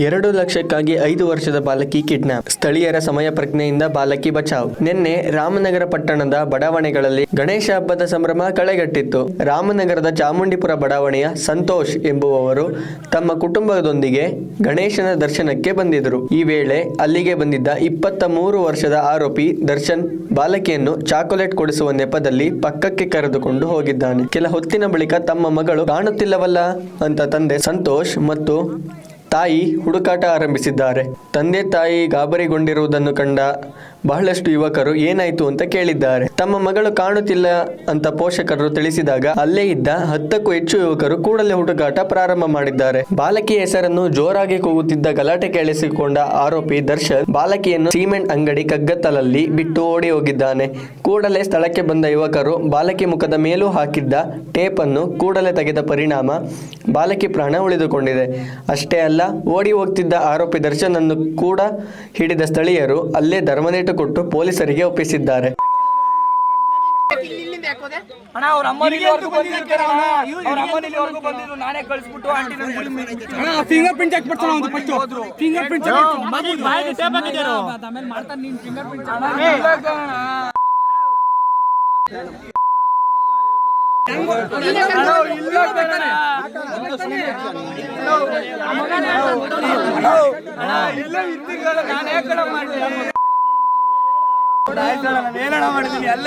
ಎರಡು ಲಕ್ಷಕ್ಕಾಗಿ ಐದು ವರ್ಷದ ಬಾಲಕಿ ಕಿಡ್ನಾಪ್. ಸ್ಥಳೀಯರ ಸಮಯ ಪ್ರಜ್ಞೆಯಿಂದ ಬಾಲಕಿ ಬಚಾವ್. ನಿನ್ನೆ ರಾಮನಗರ ಪಟ್ಟಣದ ಬಡಾವಣೆಗಳಲ್ಲಿ ಗಣೇಶ ಹಬ್ಬದ ಸಂಭ್ರಮ ಕಳೆಗಟ್ಟಿತ್ತು. ರಾಮನಗರದ ಚಾಮುಂಡಿಪುರ ಬಡಾವಣೆಯ ಸಂತೋಷ್ ಎಂಬುವವರು ತಮ್ಮ ಕುಟುಂಬದೊಂದಿಗೆ ಗಣೇಶನ ದರ್ಶನಕ್ಕೆ ಬಂದಿದ್ದರು. ಈ ವೇಳೆ ಅಲ್ಲಿಗೆ ಬಂದಿದ್ದ ಇಪ್ಪತ್ತ ಮೂರು ವರ್ಷದ ಆರೋಪಿ ದರ್ಶನ್ ಬಾಲಕಿಯನ್ನು ಚಾಕೊಲೇಟ್ ಕೊಡಿಸುವ ನೆಪದಲ್ಲಿ ಪಕ್ಕಕ್ಕೆ ಕರೆದುಕೊಂಡು ಹೋಗಿದ್ದಾನೆ. ಕೆಲ ಹೊತ್ತಿನ ಬಳಿಕ ತಮ್ಮ ಮಗಳು ಕಾಣುತ್ತಿಲ್ಲವಲ್ಲ ಅಂತ ತಂದೆ ಸಂತೋಷ್ ಮತ್ತು ತಾಯಿ ಹುಡುಕಾಟ ಆರಂಭಿಸಿದ್ದಾರೆ. ತಂದೆ ತಾಯಿ ಗಾಬರಿಗೊಂಡಿರುವುದನ್ನು ಕಂಡ ಬಹಳಷ್ಟು ಯುವಕರು ಏನಾಯ್ತು ಅಂತ ಕೇಳಿದ್ದಾರೆ. ತಮ್ಮ ಮಗಳು ಕಾಣುತ್ತಿಲ್ಲ ಅಂತ ಪೋಷಕರು ತಿಳಿಸಿದಾಗ ಅಲ್ಲೇ ಇದ್ದ ಹತ್ತಕ್ಕೂ ಹೆಚ್ಚು ಯುವಕರು ಕೂಡಲೇ ಹುಡುಕಾಟ ಪ್ರಾರಂಭ ಮಾಡಿದ್ದಾರೆ. ಬಾಲಕಿಯ ಹೆಸರನ್ನು ಜೋರಾಗಿ ಕೂಗುತ್ತಿದ್ದ ಗಲಾಟೆ ಕೇಳಿಸಿಕೊಂಡ ಆರೋಪಿ ದರ್ಶನ್ ಬಾಲಕಿಯನ್ನು ಸಿಮೆಂಟ್ ಅಂಗಡಿ ಕಗ್ಗತ್ತಲಲ್ಲಿ ಬಿಟ್ಟು ಓಡಿ ಹೋಗಿದ್ದಾನೆ. ಕೂಡಲೇ ಸ್ಥಳಕ್ಕೆ ಬಂದ ಯುವಕರು ಬಾಲಕಿ ಮುಖದ ಮೇಲೂ ಹಾಕಿದ್ದ ಟೇಪ್ ಅನ್ನು ಕೂಡಲೇ ತೆಗೆದ ಪರಿಣಾಮ ಬಾಲಕಿ ಪ್ರಾಣ ಉಳಿದುಕೊಂಡಿದೆ. ಅಷ್ಟೇ ಅಲ್ಲ ಓಡಿ ಹೋಗ್ತಿದ್ದ ಆರೋಪಿ ದರ್ಶನ್ ಅನ್ನು ಕೂಡ ಹಿಡಿದ ಸ್ಥಳೀಯರು ಅಲ್ಲೇ ಧರ್ಮನೇಟು ಕೊಟ್ಟು ಪೊಲೀಸರಿಗೆ ಒಪ್ಪಿಸಿದ್ದಾರೆ ಅಣ್ಣ ಅವ್ರ ಅಮ್ಮನ ಇಲ್ಲಿವರೆಗೂ ಬಂದಿರ್ತಾರೆ ಅಣ್ಣ ಅವ್ರ ಅಮ್ಮನ ಇಲ್ಲಿವರೆಗೂ ಬಂದಿದ್ರು ನಾನೇ ಕಳಿಸ್ಬಿಟ್ಟು ಆಂಟಿ ಫಿಂಗರ್ ಪ್ರಿಂಟ್ ಚೆಕ್ ಮಾಡ್ತಾನ ಒಂದು ಫಸ್ಟ್ ಫಿಂಗರ್ ಪ್ರಿಂಟ್ ಚೆಕ್ ಆಮೇಲೆ ಮಾಡ್ತಾನೆ ನೀನು ಫಿಂಗರ್ ಪ್ರಿಂಟ್ ಇಲ್ಲ ಇದ್ದಿರಲ್ಲ ನಾನು ಯಾಕೆ ಮಾಡ್ತೀನಿ ಮಾಡಿದ್ದೀನಿ ಅಲ್ಲ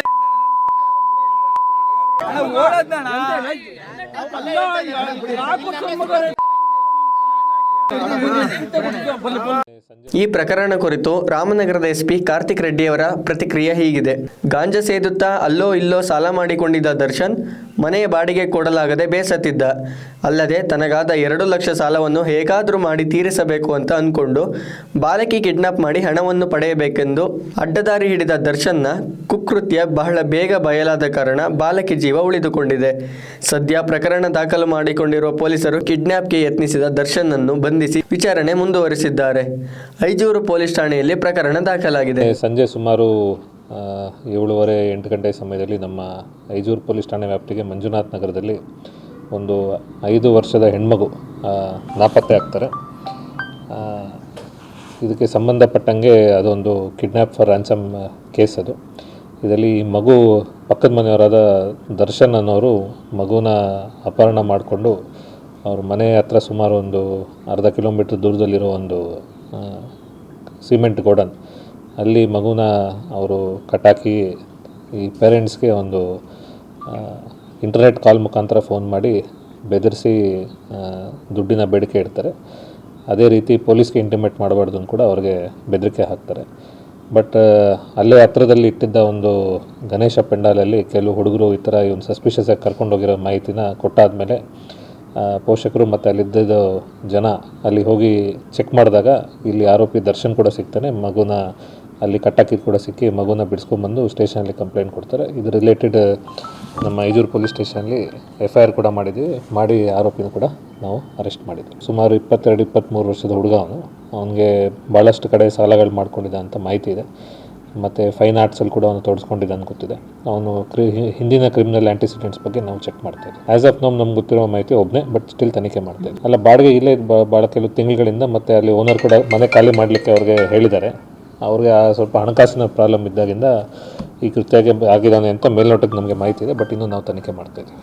ಈ ಪ್ರಕರಣ ಕುರಿತು ರಾಮನಗರದ ಎಸ್ಪಿ ಕಾರ್ತಿಕ್ ರೆಡ್ಡಿಯವರ ಪ್ರತಿಕ್ರಿಯೆ ಹೀಗಿದೆ. ಗಾಂಜಾ ಸೇದುತ್ತಾ ಅಲ್ಲೋ ಇಲ್ಲೋ ಸಾಲ ಮಾಡಿಕೊಂಡಿದ್ದ ದರ್ಶನ್ ಮನೆಯ ಬಾಡಿಗೆ ಕೊಡಲಾಗದೆ ಬೇಸತ್ತಿದ್ದ. ಅಲ್ಲದೆ ತನಗಾದ ಎರಡು ಲಕ್ಷ ಸಾಲವನ್ನು ಹೇಗಾದರೂ ಮಾಡಿ ತೀರಿಸಬೇಕು ಅಂತ ಅಂದ್ಕೊಂಡು ಬಾಲಕಿ ಕಿಡ್ನಾಪ್ ಮಾಡಿ ಹಣವನ್ನು ಪಡೆಯಬೇಕೆಂದು ಅಡ್ಡದಾರಿ ಹಿಡಿದ ದರ್ಶನ್ನ ಕುಕೃತ್ಯ ಬಹಳ ಬೇಗ ಬಯಲಾದ ಕಾರಣ ಬಾಲಕಿ ಜೀವ ಉಳಿದುಕೊಂಡಿದೆ. ಸದ್ಯ ಪ್ರಕರಣ ದಾಖಲು ಮಾಡಿಕೊಂಡಿರುವ ಪೊಲೀಸರು ಕಿಡ್ನಾಪ್ಗೆ ಯತ್ನಿಸಿದ ದರ್ಶನ್ನನ್ನು ಬಂಧಿಸಿ ವಿಚಾರಣೆ ಮುಂದುವರಿಸಿದ್ದಾರೆ. ಐಜೂರು ಪೊಲೀಸ್ ಠಾಣೆಯಲ್ಲಿ ಪ್ರಕರಣ ದಾಖಲಾಗಿದೆ. ಸಂಜೆ ಸುಮಾರು ಏಳುವರೆ ಎಂಟು ಗಂಟೆ ಸಮಯದಲ್ಲಿ ನಮ್ಮ ಐಜೂರು ಪೊಲೀಸ್ ಠಾಣೆ ವ್ಯಾಪ್ತಿಗೆ ಮಂಜುನಾಥ್ ನಗರದಲ್ಲಿ ಒಂದು ಐದು ವರ್ಷದ ಹೆಣ್ಮಗು ನಾಪತ್ತೆ ಆಗ್ತಾರೆ. ಇದಕ್ಕೆ ಸಂಬಂಧಪಟ್ಟಂಗೆ ಅದೊಂದು ಕಿಡ್ನ್ಯಾಪ್ ಫಾರ್ ರ್ಯಾನ್ಸಮ್ ಕೇಸ್ ಅದು. ಇದರಲ್ಲಿ ಈ ಮಗು, ಪಕ್ಕದ ಮನೆಯವರಾದ ದರ್ಶನ್ ಅನ್ನೋರು ಮಗುನ ಅಪಹರಣ ಮಾಡಿಕೊಂಡು ಅವ್ರ ಮನೆ ಹತ್ರ ಸುಮಾರು ಒಂದು ಅರ್ಧ ಕಿಲೋಮೀಟ್ರ್ ದೂರದಲ್ಲಿರೋ ಒಂದು ಸಿಮೆಂಟ್ ಗೋಡನ್ ಅಲ್ಲಿ ಮಗುನ ಅವರು ಕಟಾಕಿ ಈ ಪೇರೆಂಟ್ಸ್ಗೆ ಒಂದು ಇಂಟರ್ನೆಟ್ ಕಾಲ್ ಮುಖಾಂತರ ಫೋನ್ ಮಾಡಿ ಬೆದರಿಸಿ ದುಡ್ಡಿನ ಬೇಡಿಕೆ ಇಡ್ತಾರೆ. ಅದೇ ರೀತಿ ಪೊಲೀಸ್ಗೆ ಇಂಟಿಮೇಟ್ ಮಾಡಬಾರ್ದು ಕೂಡ ಅವ್ರಿಗೆ ಬೆದರಿಕೆ ಹಾಕ್ತಾರೆ. ಬಟ್ ಅಲ್ಲೇ ಹತ್ರದಲ್ಲಿ ಇಟ್ಟಿದ್ದ ಒಂದು ಗಣೇಶ ಪೆಂಡಾಲಲ್ಲಿ ಕೆಲವು ಹುಡುಗರು ಈ ಥರ ಇವನು ಸಸ್ಪಿಷಿಯಸ್ ಆಗಿ ಕರ್ಕೊಂಡೋಗಿರೋ ಮಾಹಿತಿನ ಕೊಟ್ಟಾದಮೇಲೆ ಪೋಷಕರು ಮತ್ತು ಅಲ್ಲಿದ್ದ ಜನ ಅಲ್ಲಿ ಹೋಗಿ ಚೆಕ್ ಮಾಡಿದಾಗ ಇಲ್ಲಿ ಆರೋಪಿ ದರ್ಶನ್ ಕೂಡ ಸಿಗ್ತಾನೆ. ಮಗುನ ಅಲ್ಲಿ ಕಟ್ಟಾಕಿದ್ದು ಕೂಡ ಸಿಕ್ಕಿ ಮಗುನ ಬಿಡಿಸ್ಕೊಂಬಂದು ಸ್ಟೇಷನಲ್ಲಿ ಕಂಪ್ಲೇಂಟ್ ಕೊಡ್ತಾರೆ. ಇದು ರಿಲೇಟೆಡ್ ನಮ್ಮ ಐಜೂರು ಪೊಲೀಸ್ ಸ್ಟೇಷನಲ್ಲಿ ಎಫ್ ಐ ಆರ್ ಕೂಡ ಮಾಡಿದ್ವಿ. ಮಾಡಿ ಆರೋಪಿನ ಕೂಡ ನಾವು ಅರೆಸ್ಟ್ ಮಾಡಿದ್ವಿ. ಸುಮಾರು ಇಪ್ಪತ್ತೆರಡು, ಇಪ್ಪತ್ತ್ಮೂರು ವರ್ಷದ ಹುಡುಗ ಅವನು. ಅವನಿಗೆ ಭಾಳಷ್ಟು ಕಡೆ ಸಾಲಗಳು ಮಾಡ್ಕೊಂಡಿದ್ದ ಅಂತ ಮಾಹಿತಿ ಇದೆ. ಮತ್ತು ಫೈನ್ ಆರ್ಟ್ಸಲ್ಲಿ ಕೂಡ ಅವನು ತೋರಿಸ್ಕೊಂಡಿದ್ದ ಅಂತ ಗೊತ್ತಿದೆ. ಅವನು ಕ್ರಿ, ಹಿಂದಿನ ಕ್ರಿಮಿನಲ್ ಆ್ಯಂಟಿಸಿಡೆಂಟ್ಸ್ ಬಗ್ಗೆ ನಾವು ಚೆಕ್ ಮಾಡ್ತೇವೆ ಆ್ಯಸ್ ಆಫ್ ನೋಮ್ ನಮ್ಗೆ ಗೊತ್ತಿರೋ ಮಾಹಿತಿ ಒಬ್ಬನೇ ಬಟ್ ಸ್ಟಿಲ್ ತನಿಖೆ ಮಾಡ್ತೇವೆ ಅಲ್ಲ, ಬಾಡಿಗೆ ಇಲ್ಲೇ ಭಾಳ ಕೆಲವು ತಿಂಗಳುಗಳಿಂದ ಮತ್ತು ಅಲ್ಲಿ ಓನರ್ ಕೂಡ ಮನೆ ಖಾಲಿ ಮಾಡಲಿಕ್ಕೆ ಅವ್ರಿಗೆ ಹೇಳಿದ್ದಾರೆ. ಅವ್ರಿಗೆ ಸ್ವಲ್ಪ ಹಣಕಾಸಿನ ಪ್ರಾಬ್ಲಮ್ ಇದ್ದಾಗಿಂದ ಈ ಕೃತ್ಯಕ್ಕೆ ಆಗಿದ್ದಾನೆ ಅಂತ ಮೇಲ್ನೋಟಕ್ಕೆ ನಮಗೆ ಮಾಹಿತಿ ಇದೆ, ಬಟ್ ಇನ್ನೂ ನಾವು ತನಿಖೆ ಮಾಡ್ತಾ ಇದ್ದೀವಿ.